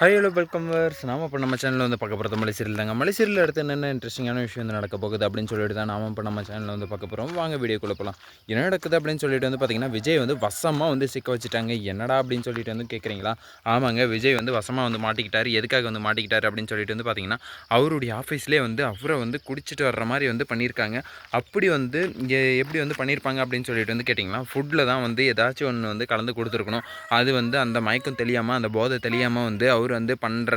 Hi hello welcome verse நாம இப்போ நம்ம சேனலில் வந்து பார்க்க போகிறது மலைசீரியல் தாங்க. மலைசீரியல் அடுத்து என்னென்ன இன்ட்ரெஸ்டிங்கான விஷயம் வந்து நடக்க போகுது அப்படின்னு சொல்லிட்டு தான் நாம இப்போ நம்ம சேனலில் வந்து பார்க்க போகிறோம் வாங்க வீடியோக்குள்ளே போகலாம் என்ன நடக்குது அப்படின்னு சொல்லிட்டு வந்து பார்த்தீங்கன்னா விஜய் வந்து வசமாக வந்து சிக்க வச்சுட்டாங்க. என்னடா அப்படின்னு சொல்லிட்டு வந்து கேட்குறீங்களா ஆமாங்க விஜய் வந்து வசமாக வந்து மாட்டிக்கிட்டார். எதுக்காக வந்து மாட்டிக்கிட்டார் அப்படின்னு சொல்லிட்டு வந்து பார்த்தீங்கன்னா அவருடைய ஆஃபீஸ்லேயே வந்து அவரை வந்து குடிச்சிட்டு வர்ற மாதிரி வந்து பண்ணியிருக்காங்க. அப்படி வந்து எப்படி வந்து பண்ணியிருப்பாங்க அப்படின்னு சொல்லிட்டு வந்து கேட்டிங்கன்னா ஃபுட்டில் தான் வந்து ஏதாச்சும் ஒன்று வந்து கலந்து கொடுத்துருக்கணும். அது வந்து அந்த மயக்கம் தெளியாமல் அந்த போதை தெளியாமல் வந்து அவர் வந்து பண்ணுற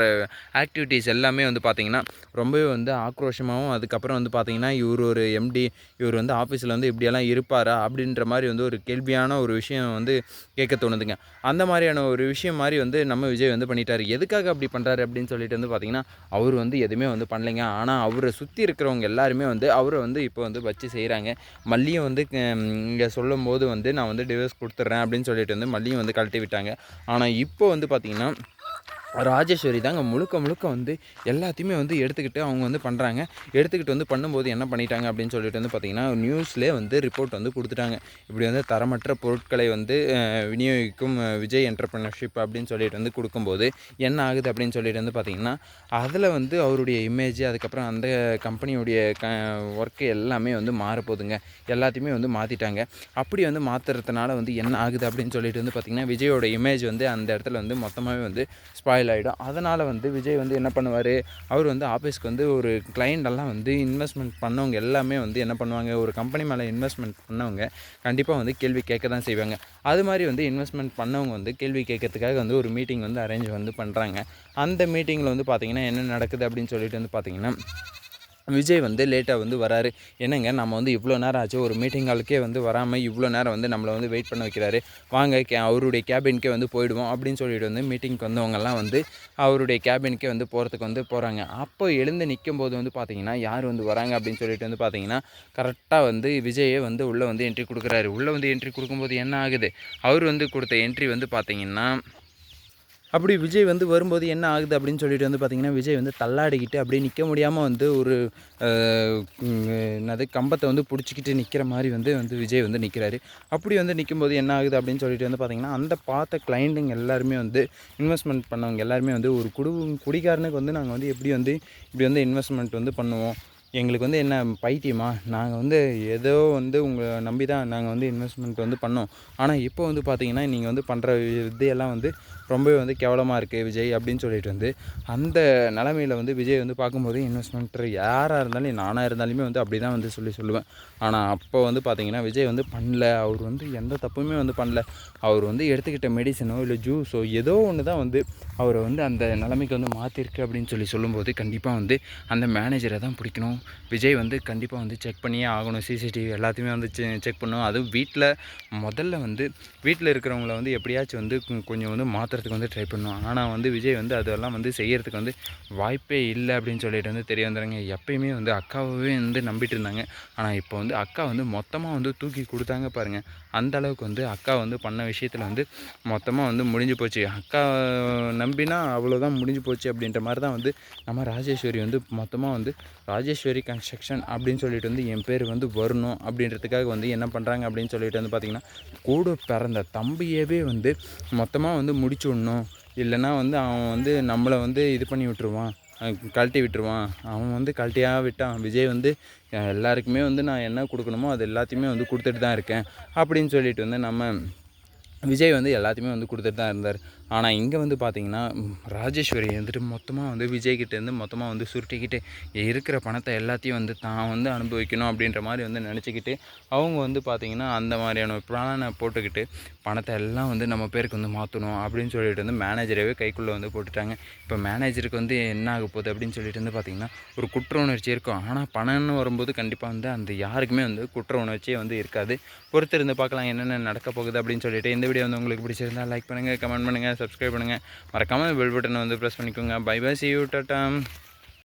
ஆக்டிவிட்டீஸ் எல்லாமே வந்து பார்த்திங்கன்னா ரொம்பவே வந்து ஆக்ரோஷமாகவும் அதுக்கப்புறம் வந்து பார்த்திங்கன்னா இவர் ஒரு எம்டி இவர் வந்து ஆஃபீஸில் வந்து இப்படியெல்லாம் இருப்பாரா அப்படின்ற மாதிரி வந்து ஒரு கேள்வியான ஒரு விஷயம் வந்து கேட்க தோணுதுங்க. அந்த மாதிரியான ஒரு விஷயம் மாதிரி வந்து நம்ம விஜய் வந்து பண்ணிட்டார். எதுக்காக அப்படி பண்ணுறாரு அப்படின்னு சொல்லிட்டு வந்து பார்த்திங்கன்னா அவர் வந்து எதுவுமே வந்து பண்ணலைங்க. ஆனால் அவரை சுற்றி இருக்கிறவங்க எல்லாருமே வந்து அவரை வந்து இப்போ வந்து வச்சு செய்கிறாங்க மல்லியும் வந்து இங்கே சொல்லும் போது வந்து நான் வந்து டிவோர்ஸ் கொடுத்துட்றேன் அப்படின்னு சொல்லிட்டு வந்து மல்லியும் வந்து கழட்டி விட்டாங்க. ஆனால் இப்போ வந்து பார்த்திங்கன்னா ராஜேஸ்வரி தாங்க முழுக்க முழுக்க வந்து எல்லாத்தையுமே வந்து எடுத்துக்கிட்டு அவங்க வந்து பண்ணுறாங்க எடுத்துக்கிட்டு வந்து பண்ணும்போது என்ன பண்ணிட்டாங்க அப்படின்னு சொல்லிட்டு வந்து பார்த்திங்கன்னா நியூஸ்லேயே வந்து ரிப்போர்ட் வந்து கொடுத்துட்டாங்க. இப்படி வந்து தரமற்ற பொருட்களை வந்து விநியோகிக்கும் விஜய் என்டர்பிரினர்ஷிப் அப்படின்னு சொல்லிட்டு வந்து கொடுக்கும்போது என்ன ஆகுது அப்படின்னு சொல்லிட்டு வந்து பார்த்திங்கன்னா அதில் வந்து அவருடைய இமேஜ் அதுக்கப்புறம் அந்த கம்பெனியுடைய க ஒர்க்கு எல்லாமே வந்து மாறப்போகுதுங்க. எல்லாத்தையுமே வந்து மாற்றிட்டாங்க அப்படி வந்து மாற்றுறதுனால வந்து என்ன ஆகுது அப்படின்னு சொல்லிட்டு வந்து பார்த்திங்கன்னா விஜயோட இமேஜ் வந்து அந்த இடத்துல வந்து மொத்தமாகவே வந்து ஸ்பாயில் ஸ்பாயில் ஆகிடும் அதனால் வந்து விஜய் வந்து என்ன பண்ணுவார்? அவர் வந்து ஆஃபீஸ்க்கு வந்து ஒரு கிளைண்டெல்லாம் வந்து இன்வெஸ்ட்மெண்ட் பண்ணவங்க எல்லாமே வந்து என்ன பண்ணுவாங்க? ஒரு கம்பெனி மேலே இன்வெஸ்ட்மெண்ட் பண்ணவங்க கண்டிப்பாக வந்து கேள்வி கேட்க தான் செய்வாங்க. அது மாதிரி வந்து இன்வெஸ்ட்மெண்ட் பண்ணவங்க வந்து கேள்வி கேட்கறதுக்காக வந்து ஒரு மீட்டிங் வந்து அரேஞ்ச் வந்து பண்ணுறாங்க அந்த மீட்டிங்கில் வந்து பார்த்திங்கன்னா என்ன நடக்குது அப்படின்னு சொல்லிட்டு வந்து பார்த்திங்கன்னா விஜய் வந்து லேட்டாக வந்து வராரு. என்னங்க நம்ம வந்து இவ்வளோ நேரம் ஆச்சு ஒரு மீட்டிங் ஹாலுக்கே வந்து வராமல் இவ்வளோ நேரம் வந்து நம்மளை வந்து வெயிட் பண்ண வைக்கிறாரு. வாங்க கே அவருடைய கேபின்கே வந்து போயிடுவோம் அப்படின்னு சொல்லிட்டு வந்து மீட்டிங்க்கு வந்தவங்கெல்லாம் வந்து அவருடைய கேபினுக்கே வந்து போகிறதுக்கு வந்து போகிறாங்க அப்போ எழுந்து நிற்கும் போது வந்து பார்த்தீங்கன்னா யார் வந்து வராங்க அப்படின்னு சொல்லிட்டு வந்து பார்த்தீங்கன்னா கரெக்டாக வந்து விஜயே வந்து உள்ளே வந்து என்ட்ரி கொடுக்குறாரு. உள்ளே வந்து என்ட்ரி கொடுக்கும்போது என்ன ஆகுது? அவர் வந்து கொடுத்த என்ட்ரி வந்து பார்த்தீங்கன்னா அப்படி விஜய் வந்து வரும்போது என்ன ஆகுது அப்படின்னு சொல்லிட்டு வந்து பார்த்திங்கன்னா விஜய் வந்து தள்ளாடிக்கிட்டு அப்படியே நிற்க முடியாமல் வந்து ஒரு என்னது கம்பத்தை வந்து பிடிச்சிக்கிட்டு நிற்கிற மாதிரி வந்து வந்து விஜய் வந்து நிற்கிறாரு அப்படி வந்து நிற்கும்போது என்ன ஆகுது அப்படின்னு சொல்லிட்டு வந்து பார்த்திங்கன்னா அந்த பார்த்த கிளைண்ட்டுங்க எல்லாருமே வந்து இன்வெஸ்ட்மெண்ட் பண்ணவங்க எல்லாருமே வந்து ஒரு குடு குடிகாரனுக்கு வந்து நாங்கள் வந்து எப்படி வந்து இப்படி வந்து இன்வெஸ்ட்மெண்ட் வந்து பண்ணுவோம். எங்களுக்கு வந்து என்ன பைத்தியமா? நாங்கள் வந்து ஏதோ வந்து உங்களை நம்பி தான் நாங்கள் வந்து இன்வெஸ்ட்மெண்ட் வந்து பண்ணோம். ஆனால் இப்போ வந்து பார்த்தீங்கன்னா நீங்கள் வந்து பண்ணுற வித்தையெல்லாம் வந்து ரொம்பவே வந்து கேவலமாக இருக்குது விஜய் அப்படின்னு சொல்லிட்டு வந்து அந்த நிலமையில் வந்து விஜய் வந்து பார்க்கும்போது இன்வெஸ்ட்மெண்ட்டர் யாராக இருந்தாலும் நானாக இருந்தாலுமே வந்து அப்படி தான் வந்து சொல்லி சொல்லுவேன். ஆனால் அப்போ வந்து பார்த்தீங்கன்னா விஜய் வந்து பண்ணல. அவர் வந்து எந்த தப்புமே வந்து பண்ணல. அவர் வந்து எடுத்துக்கிட்ட மெடிசனோ இல்லை ஜூஸோ ஏதோ ஒன்று தான் வந்து அவரை வந்து அந்த நிலைமைக்கு வந்து மாற்றிருக்கு அப்படின்னு சொல்லி சொல்லும்போது கண்டிப்பாக வந்து அந்த மேனேஜரை தான் பிடிக்கணும். விஜய் வந்து கண்டிப்பாக வந்து செக் பண்ணியே ஆகணும். சிசிடிவி எல்லாத்தையுமே வந்து செக் பண்ணணும். அதுவும் வீட்டில் முதல்ல வந்து வீட்டில் இருக்கிறவங்கள வந்து எப்படியாச்சும் வந்து கொஞ்சம் வந்து மாற்றுறதுக்கு வந்து ட்ரை பண்ணுவோம் ஆனால் வந்து விஜய் வந்து அதெல்லாம் வந்து செய்கிறதுக்கு வந்து வாய்ப்பே இல்லை அப்படின்னு சொல்லிட்டு வந்து தெரிய வந்துடுறாங்க எப்பயுமே வந்து அக்காவே வந்து நம்பிட்டு இருந்தாங்க. ஆனால் இப்போ வந்து அக்கா வந்து மொத்தமாக வந்து தூக்கி கொடுத்தாங்க பாருங்கள் அந்த அளவுக்கு வந்து அக்கா வந்து பண்ண விஷயத்தில் வந்து மொத்தமாக வந்து முடிஞ்சு போச்சு. அக்கா நம்பினா அவ்வளோதான் முடிஞ்சு போச்சு அப்படின்ற மாதிரி தான் வந்து நம்ம ராஜேஸ்வரி வந்து மொத்தமாக வந்து ராஜேஸ்வரி கன்ஸ்ட்ரக்ஷன் அப்படின்னு சொல்லிட்டு வந்து என் பேர் வந்து வரணும் அப்படின்றதுக்காக வந்து என்ன பண்ணுறாங்க அப்படின்னு சொல்லிட்டு வந்து பார்த்திங்கன்னா கூட பிறந்த தம்பியவே வந்து மொத்தமாக வந்து முடிச்சு விடணும். இல்லைன்னா வந்து அவன் வந்து நம்மளை வந்து இது பண்ணி விட்டுருவான். கழட்டி விட்டுருவான். அவன் வந்து கழட்டியாக விட்டான். விஜய் வந்து எல்லாருக்குமே வந்து நான் என்ன கொடுக்கணுமோ அது எல்லாத்தையுமே வந்து கொடுத்துட்டு தான் இருக்கேன். அப்படின்னு சொல்லிட்டு வந்து நம்ம விஜய் வந்து எல்லாத்தையுமே வந்து கொடுத்துட்டு தான் இருந்தார். ஆனால் இங்கே வந்து பார்த்திங்கன்னா ராஜேஸ்வரி வந்துட்டு மொத்தமாக வந்து விஜய்கிட்டேருந்து மொத்தமாக வந்து சுருட்டிக்கிட்டு இருக்கிற பணத்தை எல்லாத்தையும் வந்து தான் வந்து அனுபவிக்கணும் அப்படின்ற மாதிரி வந்து நினச்சிக்கிட்டு அவங்க வந்து பார்த்திங்கன்னா அந்த மாதிரியான பிளானை போட்டுக்கிட்டு பணத்தை எல்லாம் வந்து நம்ம பேருக்கு வந்து மாற்றணும் அப்படின்னு சொல்லிட்டு வந்து மேனேஜரவே கைக்குள்ளே வந்து போட்டுட்டாங்க. இப்போ மேனேஜருக்கு வந்து என்ன ஆக போகுது அப்படின்னு சொல்லிட்டு வந்து பார்த்திங்கன்னா ஒரு குற்ற உணர்ச்சி இருக்கும். ஆனால் பணம்னு வரும்போது கண்டிப்பாக வந்து அந்த யாருக்குமே வந்து குற்ற உணர்ச்சியே வந்து இருக்காது. பொறுத்திருந்து பார்க்கலாம் என்னென்ன நடக்க போகுது அப்படின்னு சொல்லிட்டு இந்த வீடியோ வந்து உங்களுக்கு பிடிச்சிருந்தால் லைக் பண்ணுங்கள் கமெண்ட் பண்ணுங்கள் சப்ஸ்கிரைப் பண்ணுங்கள் மறக்காமல் பெல் பட்டனை வந்து ப்ரெஸ் பண்ணிக்கோங்க. Bye bye see you tata